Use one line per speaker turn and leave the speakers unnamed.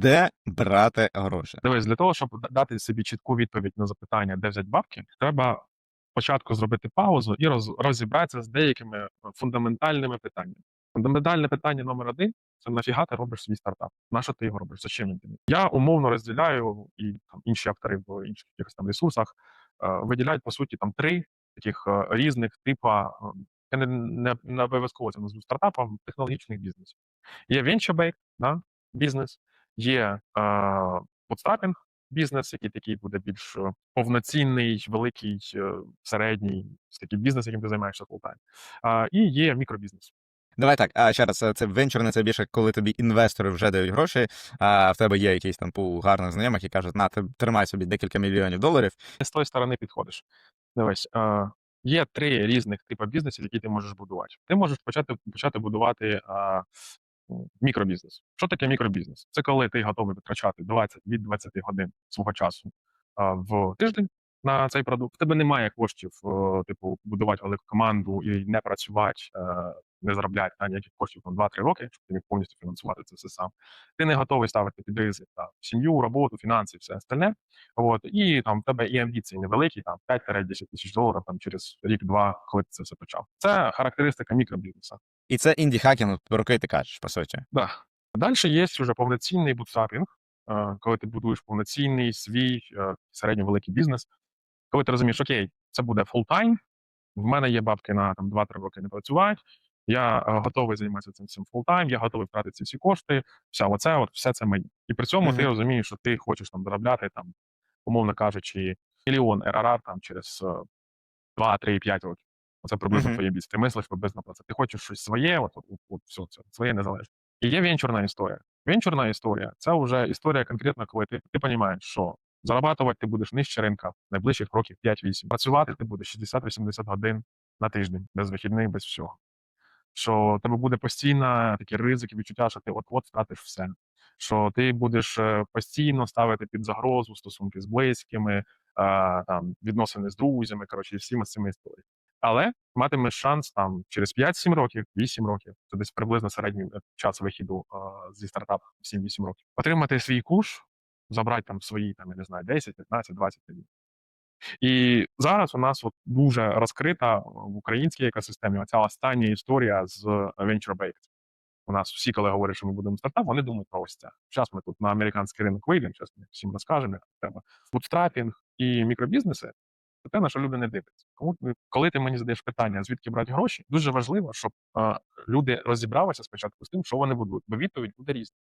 Де брати гроші?
Дивись, для того, щоб дати собі чітку відповідь на запитання, де взяти бабки, треба спочатку зробити паузу і роз, розібратися з деякими е, фундаментальними питаннями. Фундаментальне питання номер один це нафіга ти робиш свій стартап? На що ти його робиш? Зачем він тобі? Я умовно розділяю, і там інші автори в інших якихось там ресурсах е, виділяють по суті там три таких е, різних типа. Я не, не, не обов'язково це назву стартапом технологічних бізнесів. Є venture-based да, бізнес, є е, bootstrapping бізнес, який такий буде більш е, повноцінний, великий, е, середній, такий бізнес, яким ти займаєшся full-time. А, і є мікробізнес.
Давай так, а ще раз, це, це венчурне, це більше, коли тобі інвестори вже дають гроші, а в тебе є якийсь там пул гарних знайомих, які кажуть, на, ти тримай собі декілька мільйонів доларів.
З тої сторони підходиш. Дивись, е, є три різних типи бізнесів, які ти можеш будувати. Ти можеш почати, почати будувати е, м, мікробізнес. Що таке мікробізнес? Це коли ти готовий витрачати 20 від 20 годин свого часу в тиждень на цей продукт. В тебе немає коштів, е, типу, будувати велику команду і не працювати, е, не заробляти на ніяких коштів там 2-3 роки, щоб ти міг повністю фінансувати це все сам. Ти не готовий ставити під ризик там, сім'ю, роботу, фінанси, все остальне. От, і там в тебе і амбіції невеликі, там 5-10 тисяч доларів там через рік-два, коли ти це все почав. Це характеристика мікробізнесу.
І це інді-хакінг, про який ти кажеш, по суті.
Да. Далі є вже повноцінний бутстрапінг, е, коли ти будуєш повноцінний свій е, середньо-великий бізнес. Коли ти розумієш, окей, це буде фултайм, в мене є бабки на там 2-3 роки не працювати. Я е, готовий займатися цим всім фултайм, я готовий втратити ці всі кошти, вся оце, от все це мені. І при цьому ти розумієш, що ти хочеш там заробляти там, умовно кажучи, мільйон РРР там через е, 2, 3, 5 років. Оце приблизно
Мгм.
твоє бізнес. Ти мислиш приблизно про це. Ти хочеш щось своє, от, от, от все це своє незалежне. І є венчурна історія. Венчурна історія це вже історія конкретно, коли ти, ти розумієш, що зарабатувати ти будеш нижче ринка найближчих років 5-8. Працювати ти будеш 60-80 годин на тиждень, без вихідних, без всього. Що в тебе буде постійно такі ризики, відчуття, що ти от-от втратиш все. Що ти будеш е, постійно ставити під загрозу стосунки з близькими, е, там, відносини з друзями, коротше, всіма цими історіями. Але матимеш шанс там через 5-7 років, 8 років, це десь приблизно середній е, час вихіду е, зі стартапу 7-8 років. Отримати свій куш, забрати там свої, там, я не знаю, 10, 15, 20 мільйонів. І зараз у нас от дуже розкрита в українській екосистемі оця остання історія з venture-based. У нас всі, коли говорять, що ми будемо стартап, вони думають про ось це. Зараз ми тут на американський ринок вийдемо, зараз ми всім розкажемо, як треба. Бутстрапінг і мікробізнеси те, на що люди не дивляться. Тому коли ти мені задаєш питання, звідки брати гроші, дуже важливо, щоб е, люди розібралися спочатку з тим, що вони будують, бо відповідь буде різна.